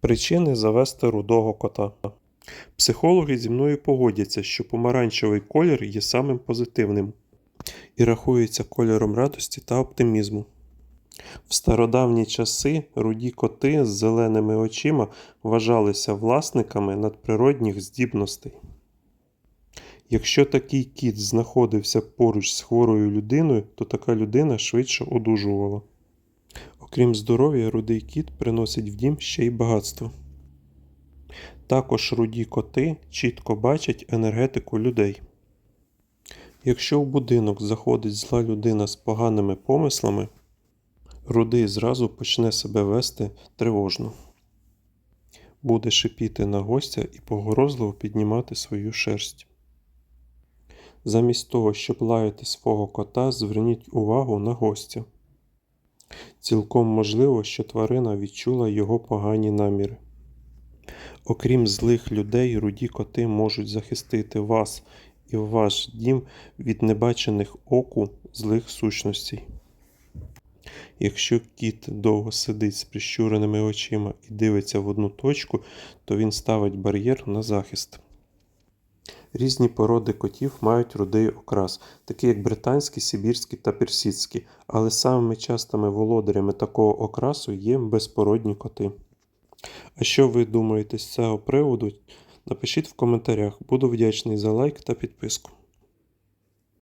Причини завести рудого кота. Психологи зі мною погодяться, що помаранчевий колір є самим позитивним і рахується кольором радості та оптимізму. В стародавні часи руді коти з зеленими очима вважалися власниками надприродних здібностей. Якщо такий кіт знаходився поруч з хворою людиною, то така людина швидше одужувала. Окрім здоров'я, рудий кіт приносить в дім ще й багатство. Також руді коти чітко бачать енергетику людей. Якщо в будинок заходить зла людина з поганими помислами, рудий зразу почне себе вести тривожно. Буде шипіти на гостя і погрозливо піднімати свою шерсть. Замість того, щоб лаяти свого кота, зверніть увагу на гостя. Цілком можливо, що тварина відчула його погані наміри. Окрім злих людей, руді коти можуть захистити вас і ваш дім від небачених оку злих сущностей. Якщо кіт довго сидить з прищуреними очима і дивиться в одну точку, то він ставить бар'єр на захист. Різні породи котів мають рудий окрас, такі як британський, сибірський та персидські, але самими частими володарями такого окрасу є безпородні коти. А що ви думаєте з цього приводу? Напишіть в коментарях, буду вдячний за лайк та підписку.